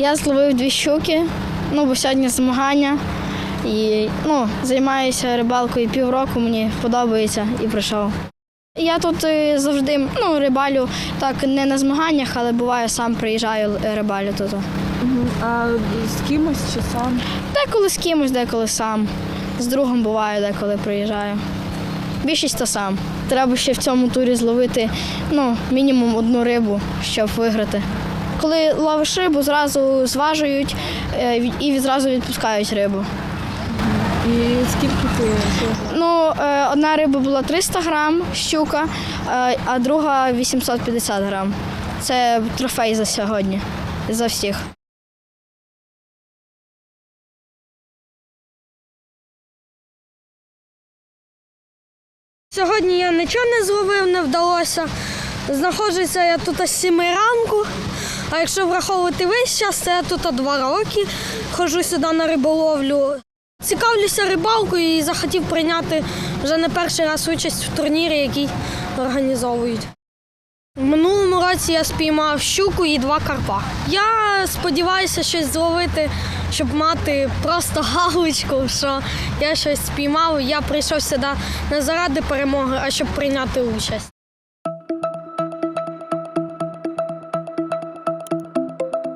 Я зловив дві щуки, ну бо сьогодні змагання. І ну, займаюся рибалкою півроку, мені подобається і прийшов. Я тут е, завжди ну, рибалю так не на змаганнях, але буває сам приїжджаю е, рибалю тут. А з кимось чи сам? Деколи з кимось, деколи сам. З другом буває, деколи приїжджаю. Більшість то сам. Треба ще в цьому турі зловити ну, мінімум одну рибу, щоб виграти. Коли ловиш рибу, зразу зважують е, і відразу відпускають рибу. І скільки ти? Ну, е, одна риба була 300 грам, щука, е, а друга 850 грам. Це трофей за сьогодні, за всіх. Сьогодні я нічого не зловив, не вдалося. Знаходжуся я тут з 7 ранку. А якщо враховувати весь час, це я тут два роки. Ходжу сюди на риболовлю. Цікавлюся рибалкою і захотів прийняти вже не перший раз участь в турнірі, який організовують. В минулому році я спіймав щуку і два карпа. Я сподіваюся щось зловити, щоб мати просто галочку, що я щось спіймав. Я прийшов сюди не заради перемоги, а щоб прийняти участь.